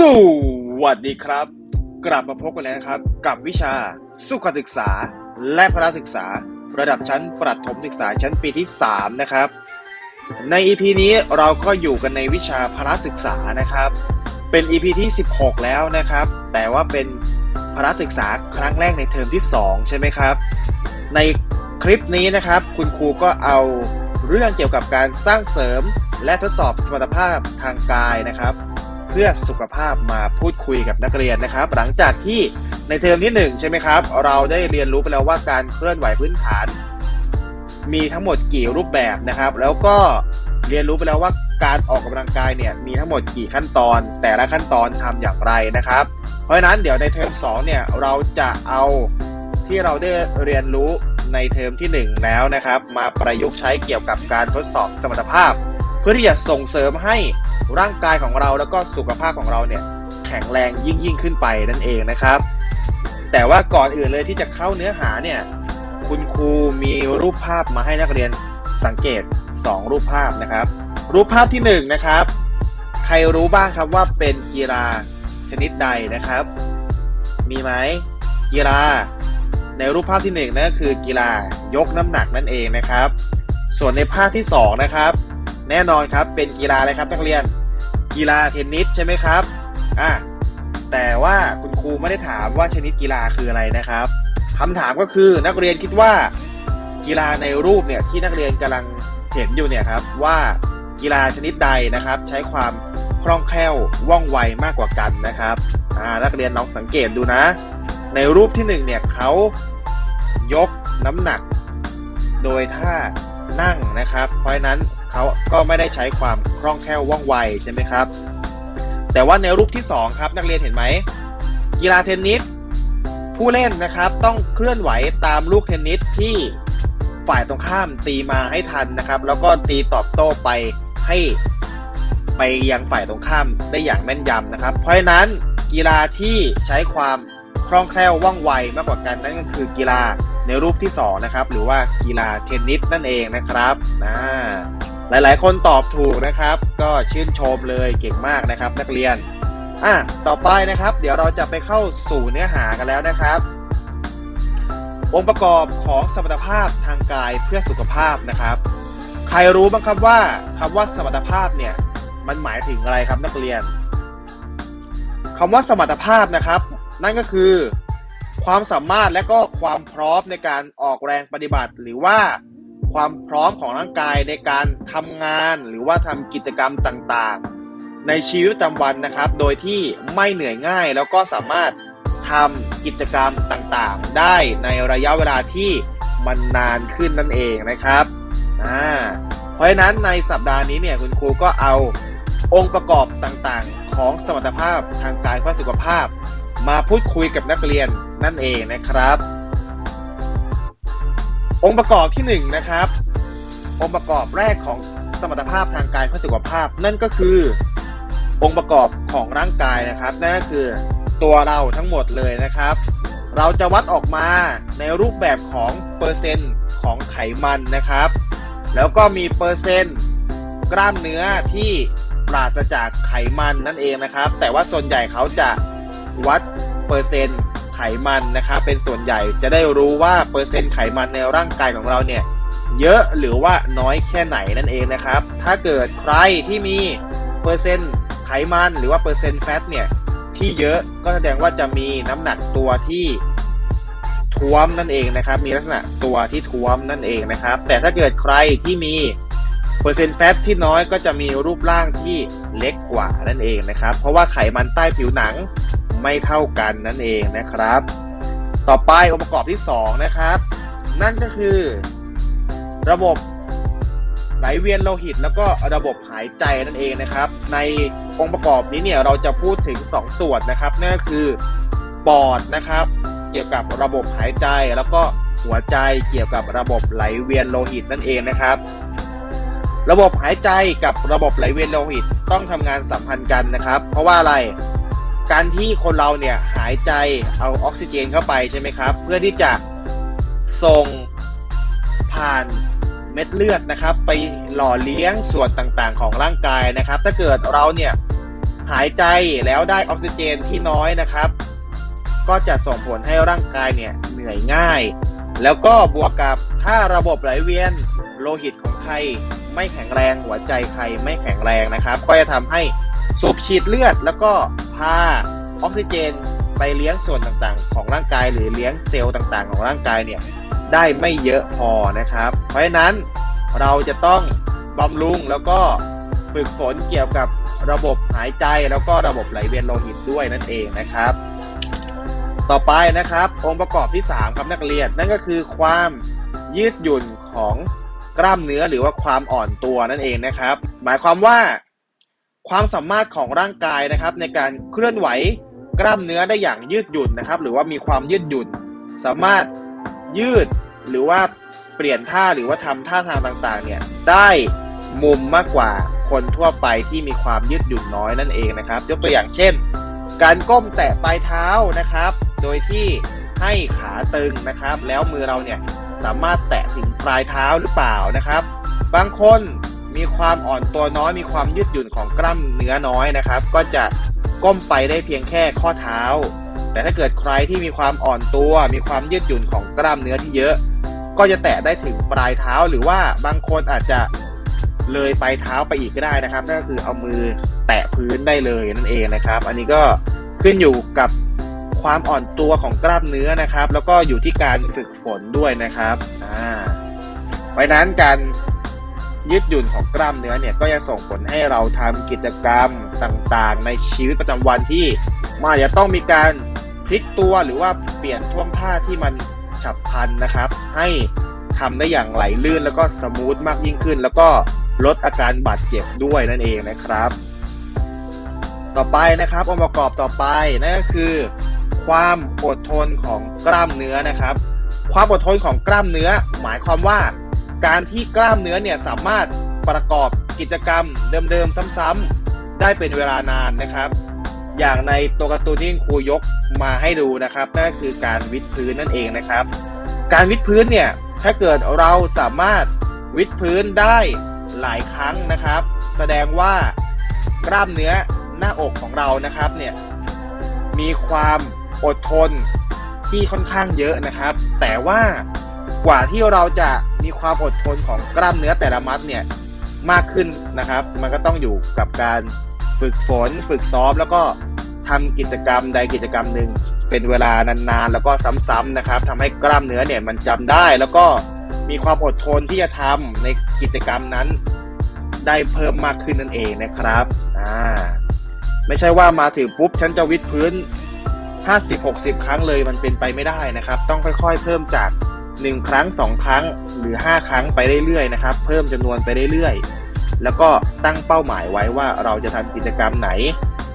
สวัสดีครับ กลับมาพบกันแล้วนะครับ กับวิชาสุขศึกษา และพระศึกษา ระดับชั้นประถมศึกษาชั้นปีที่ 3 นะครับ ใน EP นี้เราก็อยู่กันในวิชาพระศึกษานะครับ เป็น EP ที่ 16 แล้วนะครับ แต่ว่าเป็นพระศึกษาครั้งแรกในเทอมที่ 2 ใช่ไหมครับ ในคลิปนี้นะครับ คุณครูก็เอาเรื่องเกี่ยวกับการสร้างเสริมและทดสอบสมรรถภาพทางกายนะครับ เพื่อสุขภาพมาพูดคุยกับนักเรียนนะครับ หลังจากที่ในเทอมที่ 1 ใช่ไหมครับ เราได้เรียนรู้ไปแล้วว่าการเคลื่อนไหวพื้นฐาน มีทั้งหมดกี่รูปแบบนะครับ แล้วก็เรียนรู้ไปแล้วว่าการออกกำลังกายเนี่ยมีทั้งหมดกี่ขั้นตอน แต่ละขั้นตอนทำอย่างไรนะครับ เพราะฉะนั้นเดี๋ยวในเทอม2เนี่ยเราจะเอาที่เราได้เรียนรู้ในเทอมที่ 1 แล้วนะครับ มาประยุกต์ใช้เกี่ยวกับการทดสอบสมรรถภาพ เพื่อที่จะส่งเสริมให้ร่างกายของเราแล้วก็สุขภาพของเราเนี่ยแข็งแรงยิ่งยิ่งขึ้นไปนั่นเองนะครับ แต่ว่าก่อนอื่นเลยที่จะเข้าเนื้อหาเนี่ยคุณครูมีรูปภาพมาให้นักเรียนสังเกต 2 รูปภาพนะครับ รูปภาพที่1นนะครับ ใครรู้บ้างครับว่าเป็นกีฬาชนิดใดนะครับ มีไหมกีฬาในรูปภาพที่1นั่นก็คือกีฬายกน้ำหนักนั่นเองนะครับ ส่วนในภาพที่ 2 นะครับ แน่นอนครับเป็นกีฬาอะไรครับนักเรียน กีฬาเทนนิสใช่ไหมครับอะแต่ว่าคุณครูไม่ได้ถามว่าชนิดกีฬาคืออะไรนะครับคำถามก็คือนักเรียนคิดว่า กีฬาในรูปเนี่ยที่นักเรียนกำลังเห็นอยู่เนี่ยครับว่ากีฬาชนิดใดนะครับ ใช้ความคล่องแคล่วว่องไวมากกว่ากันนะครับอ่านักเรียนลองสังเกตดูนะ ในรูปที่หนึ่งเนี่ยเขายกน้ำหนัก โดยท่านั่งนะครับ เพราะนั้น เขาก็ไม่ได้ใช้ความคล่องแคล่วว่องไวใช่ไหมครับ แต่ว่าในรูปที่ 2 ครับนักเรียนเห็นไหมกีฬาเทนนิสผู้เล่นนะครับต้องเคลื่อนไหวตามลูกเทนนิสที่ฝ่ายตรงข้ามตีมาให้ทันนะครับ แล้วก็ตีตอบโต้ไปให้ไปยังฝ่ายตรงข้ามได้อย่างแม่นยำนะครับ เพราะฉะนั้นกีฬาที่ใช้ความคล่องแคล่วว่องไวมากกว่ากันนั่นก็คือกีฬาในรูปที่2นะครับหรือว่ากีฬาเทนนิสนั่นเองนะครับนะ หลายๆ คนตอบถูกนะครับ ก็ชื่นชมเลยเก่งมากนะครับ นักเรียนอะต่อไปนะครับ เดี๋ยวเราจะไปเข้าสู่เนื้อหากันแล้วนะครับ องค์ประกอบของสมรรถภาพทางกายเพื่อสุขภาพนะครับ ใครรู้บ้างครับว่าคำว่าสมรรถภาพเนี่ยมันหมายถึงอะไรครับนักเรียนคำว่าสมรรถภาพนะครับ นั่นก็คือ ความสามารถและก็ความพร้อมในการออกแรงปฏิบัติหรือว่า ความพร้อมของร่างกายในการทำงานหรือว่าทำกิจกรรมต่างๆ ในชีวิตประจำวันนะครับ โดยที่ไม่เหนื่อยง่ายแล้วก็สามารถทำกิจกรรมต่างๆ ได้ในระยะเวลาที่มันนานขึ้นนั่นเองนะครับอ่าเพราะฉะนั้นในสัปดาห์นี้เนี่ยคุณครูก็เอาองค์ประกอบต่างๆ ของสมรรถภาพทางกายเพื่อสุขภาพ มาพูดคุยกับนักเรียนนั่นเองนะครับ องค์ประกอบที่1นงนะครับ องค์ประกอบแรกของสมรรถภาพทางกายเพื่อสุขภาพ นั่นก็คือ องค์ประกอบของร่างกายนะครับนั่นก็คือตัวเราทั้งหมดเลยนะครับ เราจะวัดออกมาในรูปแบบของเปอร์เซ็นต์ของไขมันนะครับ แล้วก็มีเปอร์เซ็นต์กล้ามเนื้อที่ปราศจากไขมันนั่นเองนะครับ แต่ว่าส่วนใหญ่เขาจะวัดเปอร์เซ็นต์ ขมันนะครับเป็นส่วนใหญ่จะได้รู้ว่าเปอร์เซ็นต์ไขมันในร่างกายของเราเนี่ยเยอะหรือว่าน้อยแค่ไหนนั่นเองนะครับ ถ้าเกิดใครที่มีเปอร์เซ็นต์ไขมันหรือว่าเปอร์เซ็นต์แฟตเนี่ยที่เยอะก็แสดงว่าจะมีน้ำหนักตัวที่ท้วมนั่นเองนะครับ มีลักษณะตัวที่ท้วมนั่นเองนะครับ แต่ถ้าเกิดใครที่มีเปอร์เซ็นต์แฟตที่น้อยก็จะมีรูปร่างที่เล็กกว่านั่นเองนะครับ เพราะว่าไขมันใต้ผิวหนัง ไม่เท่ากันนั่นเองนะครับ ต่อไปองค์ประกอบที่ 2 นะครับ นั่นก็คือ ระบบไหลเวียนโลหิต แล้วก็ระบบหายใจนั่นเองนะครับ ในองค์ประกอบนี้เนี่ยเราจะพูดถึง 2 ส่วนนะครับนั่นก็คือปอดนะครับ เกี่ยวกับระบบหายใจแล้วก็หัวใจเกี่ยวกับระบบไหลเวียนโลหิตนั่นเองนะครับ ระบบหายใจกับระบบไหลเวียนโลหิตต้องทำงานสัมพันธ์กันนะครับ เพราะว่าอะไร การที่คนเราเนี่ยหายใจเอาออกซิเจนเข้าไปใช่ไหมครับ เพื่อที่จะส่งผ่านเม็ดเลือดนะครับ ไปหล่อเลี้ยงส่วนต่างๆ ของร่างกายนะครับ ถ้าเกิดเราเนี่ยหายใจแล้วได้ออกซิเจนที่น้อยนะครับ ก็จะส่งผลให้ร่างกายเนี่ยเหนื่อยง่าย แล้วก็บวกกับถ้าระบบไหลเวียนโลหิตของใครไม่แข็งแรงหัวใจใครไม่แข็งแรงนะครับ ก็จะทำให้ สูบฉีดเลือด แล้วก็พาออกซิเจนไปเลี้ยงส่วนต่างๆ ของร่างกายหรือเลี้ยงเซลล์ต่างๆ ของร่างกายเนี่ยได้ไม่เยอะพอนะครับ เพราะฉะนั้นเราจะต้องบำรุงแล้วก็ฝึกฝนเกี่ยวกับระบบหายใจแล้วก็ระบบไหลเวียนโลหิตด้วยนั่นเองนะครับ ต่อไปนะครับ องค์ประกอบที่ 3ครับนักเรียนนั่นก็คือความยืดหยุ่นของกล้ามเนื้อหรือว่าความอ่อนตัวนั่นเองนะครับ หมายความว่า ความสามารถของร่างกายนะครับ ในการเคลื่อนไหวกล้ามเนื้อได้อย่างยืดหยุ่นนะครับ หรือว่ามีความยืดหยุ่น สามารถยืดหรือว่าเปลี่ยนท่าหรือว่าทำท่าทางต่างๆเนี่ยได้มุมมากกว่าคนทั่วไปที่มีความยืดหยุ่นน้อยนั่นเองนะครับ ยกตัวอย่างเช่น การก้มแตะปลายเท้านะครับ โดยที่ให้ขาตึงนะครับ แล้วมือเราเนี่ยสามารถแตะถึงปลายเท้าหรือเปล่านะครับ บางคน มีความอ่อนตัวน้อย มีความยืดหยุ่นของกล้ามเนื้อน้อยนะครับ ก็จะก้มไปได้เพียงแค่ข้อเท้า แต่ถ้าเกิดใครที่มีความอ่อนตัว มีความยืดหยุ่นของกล้ามเนื้อที่เยอะ ก็จะแตะได้ถึงปลายเท้าหรือว่าบางคนอาจจะเลยปลายเท้าไปอีกก็ได้นะครับนั่นก็คือเอามือแตะพื้นได้เลยนั่นเองนะครับ อันนี้ก็ขึ้นอยู่กับความอ่อนตัวของกล้ามเนื้อนะครับ แล้วก็อยู่ที่การฝึกฝนด้วยนะครับอ่าเพราะฉะนั้นการ ยืดหยุ่นของกล้ามเนื้อเนี่ยก็จะส่งผลให้เราทำกิจกรรมต่างๆ ในชีวิตประจำวันที่มาจะต้องมีการพลิกตัวหรือว่าเปลี่ยนท่วงท่าที่มันฉับพลันนะครับ ให้ทำได้อย่างไหลลื่นแล้วก็สมูทมากยิ่งขึ้น แล้วก็ลดอาการบาดเจ็บด้วยนั่นเองนะครับ ต่อไปนะครับองค์ประกอบต่อไปนั่นก็คือ ความอดทนของกล้ามเนื้อนะครับ ความอดทนของกล้ามเนื้อ หมายความว่า การที่กล้ามเนื้อเนี่ยสามารถประกอบกิจกรรมเดิมๆซ้ำๆได้เป็นเวลานานนะครับ อย่างในตัวการ์ตูนที่ครูยกมาให้ดูนะครับนั่นก็คือการวิดพื้นนั่นเองนะครับ การวิดพื้นเนี่ยถ้าเกิดเราสามารถวิดพื้นได้หลายครั้งนะครับ แสดงว่ากล้ามเนื้อหน้าอกของเรานะครับเนี่ยมีความอดทนที่ค่อนข้างเยอะนะครับ แต่ว่า กว่าที่เราจะมีความอดทนของกล้ามเนื้อแต่ละมัดเนี่ยมากขึ้นนะครับ มันก็ต้องอยู่กับการฝึกฝน ฝึกซ้อม แล้วก็ทำกิจกรรมใดกิจกรรมหนึ่งเป็นเวลานานๆ แล้วก็ซ้ำๆนะครับทำให้กล้ามเนื้อเนี่ยมันจำได้แล้วก็มีความอดทนที่จะทำในกิจกรรมนั้น ได้เพิ่มมากขึ้นนั่นเองนะครับอ่าไม่ใช่ว่ามาถึงปุ๊บฉันจะวิดพื้น 50-60 ครั้งเลยมันเป็นไปไม่ได้นะครับ ต้องค่อยๆ เพิ่มจาก 1 ครั้ง 2 ครั้งหรือ 5 ครั้งไปเรื่อยๆนะครับ เพิ่มจำนวนไปเรื่อยๆ แล้วก็ตั้งเป้าหมายไว้ว่าเราจะทำกิจกรรมไหน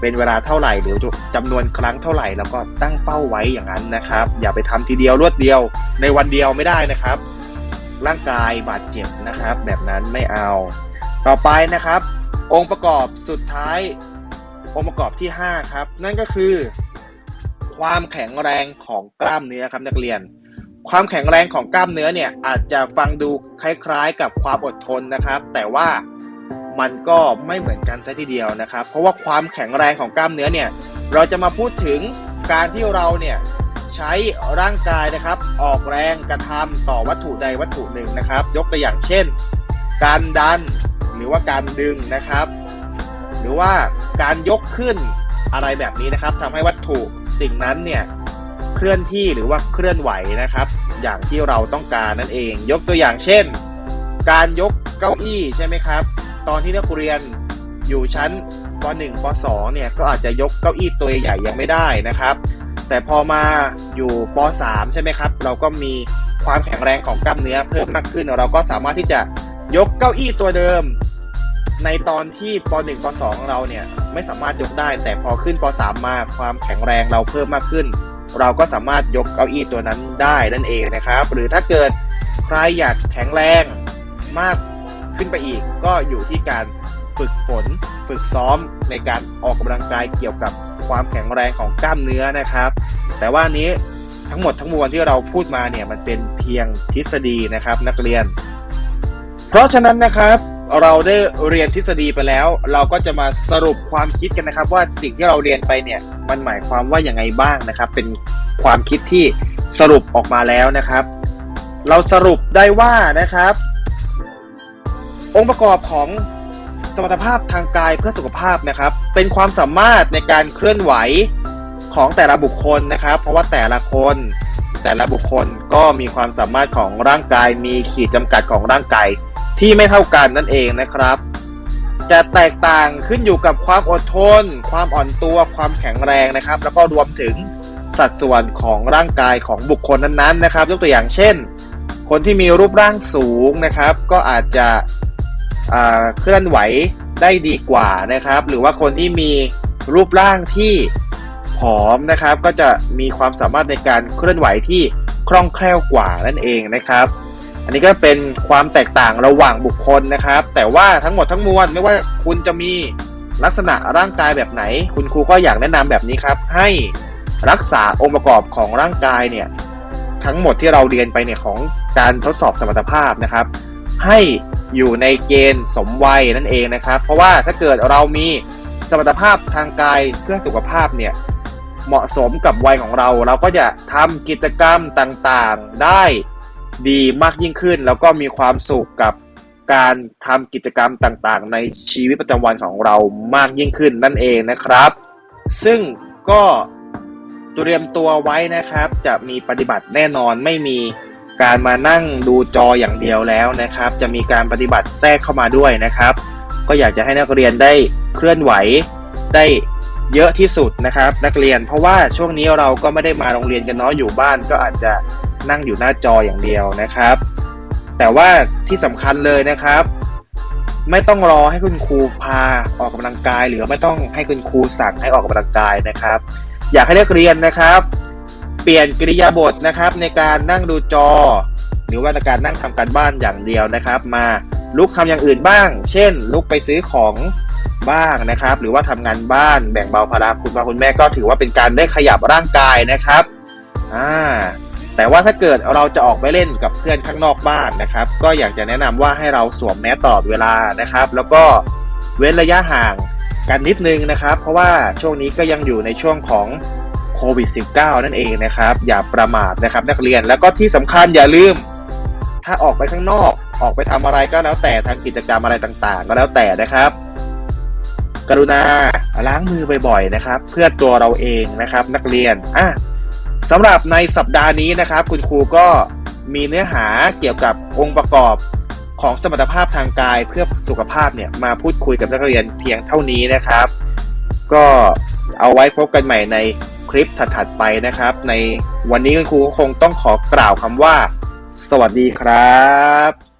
เป็นเวลาเท่าไหร่หรือจำนวนครั้งเท่าไหร่ แล้วก็ตั้งเป้าไว้อย่างนั้นนะครับ อย่าไปทำทีเดียวรวดเดียว ในวันเดียวไม่ได้นะครับ ร่างกายบาดเจ็บนะครับ แบบนั้นไม่เอา ต่อไปนะครับ องค์ประกอบสุดท้าย องค์ประกอบที่ 5 ครับ นั่นก็คือ ความแข็งแรงของกล้ามเนื้อครับนักเรียน ความแข็งแรงของกล้ามเนื้อเนี่ยอาจจะฟังดูคล้ายๆ กับความอดทนนะครับ แต่ว่ามันก็ไม่เหมือนกันซะทีเดียวนะครับ เพราะว่าความแข็งแรงของกล้ามเนื้อเนี่ยเราจะมาพูดถึงการที่เราเนี่ยใช้ร่างกายนะครับ ออกแรงกระทำต่อวัตถุใดวัตถุหนึ่งนะครับ ยกตัวอย่างเช่น การดันหรือว่าการดึงนะครับ หรือว่าการยกขึ้นอะไรแบบนี้นะครับทำให้วัตถุสิ่งนั้นเนี่ย ลื่อนที่หรือว่าเคลื่อนไหวนะครับ อย่างที่เราต้องการนั่นเอง ยกตัวอย่างเช่น การยกเก้าอี้ใช่ไหมครับ ตอนที่นักเรียนอยู่ชั้นป .1 ป .2 เนี่ยก็อาจจะยกเก้าอี้ตัวใหญ่ยังไม่ได้นะครับ แต่พอมาอยู่ป .3 ใช่ไหมครับ เราก็มีความแข็งแรงของกล้ามเนื้อเพิ่มมากขึ้น เราก็สามารถที่จะยกเก้าอี้ตัวเดิม ในตอนที่ป .1 ป .2 เราเนี่ยไม่สามารถยกได้ แต่พอขึ้นป .3 มาความแข็งแรงเราเพิ่มมากขึ้น เราก็สามารถยกเก้าอี้ตัวนั้นได้นั่นเองนะครับ หรือถ้าเกิดใครอยากแข็งแรงมากขึ้นไปอีก ก็อยู่ที่การฝึกฝนฝึกซ้อมในการออกกำลังกายเกี่ยวกับความแข็งแรงของกล้ามเนื้อนะครับ แต่ว่านี้ทั้งหมดทั้งมวลที่เราพูดมาเนี่ยมันเป็นเพียงทฤษฎีนะครับนักเรียน เพราะฉะนั้นนะครับ เราได้เรียนทฤษฎีไปแล้ว เราก็จะมาสรุปความคิดกันนะครับ ว่าสิ่งที่เราเรียนไปเนี่ยมันหมายความว่าอย่างไงบ้างนะครับ เป็นความคิดที่สรุปออกมาแล้วนะครับ เราสรุปได้ว่านะครับ องค์ประกอบของสมรรถภาพทางกายเพื่อสุขภาพนะครับ เป็นความสามารถในการเคลื่อนไหวของแต่ละบุคคลนะครับ เพราะว่าแต่ละคนแต่ละบุคคลก็มีความสามารถของร่างกายมีขีดจำกัดของร่างกาย ที่ไม่เท่ากันนั่นเองนะครับ จะแตกต่างขึ้นอยู่กับความอดทน ความอ่อนตัวความแข็งแรงนะครับ แล้วก็รวมถึงสัดส่วนของร่างกายของบุคคลนั้นๆนะครับ ยกตัวอย่างเช่น คนที่มีรูปร่างสูงนะครับ ก็อาจจะเคลื่อนไหวได้ดีกว่านะครับ หรือว่าคนที่มีรูปร่างที่ผอมนะครับ ก็จะมีความสามารถในการเคลื่อนไหวที่คล่องแคล่วกว่านั่นเองนะครับ อันนี้ก็เป็นความแตกต่างระหว่างบุคคลนะครับ แต่ว่าทั้งหมดทั้งมวลไม่ว่าคุณจะมีลักษณะร่างกายแบบไหน คุณครูก็อยากแนะนำแบบนี้ครับ ให้รักษาองค์ประกอบของร่างกายเนี่ยทั้งหมดที่เราเรียนไปเนี่ยของการทดสอบสมรรถภาพนะครับ ให้อยู่ในเกณฑ์สมวัยนั่นเองนะครับ เพราะว่าถ้าเกิดเรามีสมรรถภาพทางกายเพื่อสุขภาพเนี่ยเหมาะสมกับวัยของเรา เราก็จะทำกิจกรรมต่างๆ ได้ ดีมากยิ่งขึ้น แล้วก็มีความสุขกับการทำกิจกรรมต่างๆ ในชีวิตประจำวันของเรามากยิ่งขึ้นนั่นเองนะครับ ซึ่งก็เตรียมตัวไว้นะครับ จะมีปฏิบัติแน่นอนไม่มีการมานั่งดูจออย่างเดียวแล้วนะครับ จะมีการปฏิบัติแทรกเข้ามาด้วยนะครับ ก็อยากจะให้นักเรียนได้เคลื่อนไหวได้เยอะที่สุดนะครับ นักเรียนเพราะว่าช่วงนี้เราก็ไม่ได้มาโรงเรียนกันเนาะอยู่บ้านก็อาจจะ นั่งอยู่หน้าจออย่างเดียวนะครับ แต่ว่าที่สำคัญเลยนะครับ ไม่ต้องรอให้คุณครูพาออกกำลังกาย หรือไม่ต้องให้คุณครูสั่งให้ออกกำลังกายนะครับ อยากให้นักเรียนนะครับ เปลี่ยนกริยาบทนะครับ ในการนั่งดูจอ หรือว่าในการนั่งทำการบ้านอย่างเดียวนะครับ มาลุกทำอย่างอื่นบ้าง เช่น ลุกไปซื้อของบ้างนะครับ หรือว่าทำงานบ้านแบ่งเบาภาระคุณพ่อคุณแม่ก็ถือว่าเป็นการได้ขยับร่างกายนะครับ อ่า แต่ว่าถ้าเกิดเราจะออกไปเล่นกับเพื่อนข้างนอกบ้านนะครับ ก็อยากจะแนะนำว่าให้เราสวมแมสตลอดเวลานะครับ แล้วก็เว้นระยะห่างกันนิดนึงนะครับ เพราะว่าช่วงนี้ก็ยังอยู่ในช่วงของโควิด -19 นั่นเองนะครับ อย่าประมาทนะครับ นักเรียนแล้วก็ที่สำคัญอย่าลืม ถ้าออกไปข้างนอก ออกไปทำอะไรก็แล้วแต่ทางกิจกรรมอะไรต่างๆ ก็แล้วแต่นะครับ กรุณาล้างมือบ่อยๆนะครับ เพื่อตัวเราเองนะครับ นักเรียนอะ สำหรับในสัปดาห์นี้นะครับ คุณครูก็มีเนื้อหาเกี่ยวกับองค์ประกอบของสมรรถภาพทางกายเพื่อสุขภาพเนี่ยมาพูดคุยกับนักเรียนเพียงเท่านี้นะครับ ก็เอาไว้พบกันใหม่ในคลิปถัดๆไปนะครับ ในวันนี้คุณครูก็คงต้องขอกล่าวคำว่า สวัสดีครับ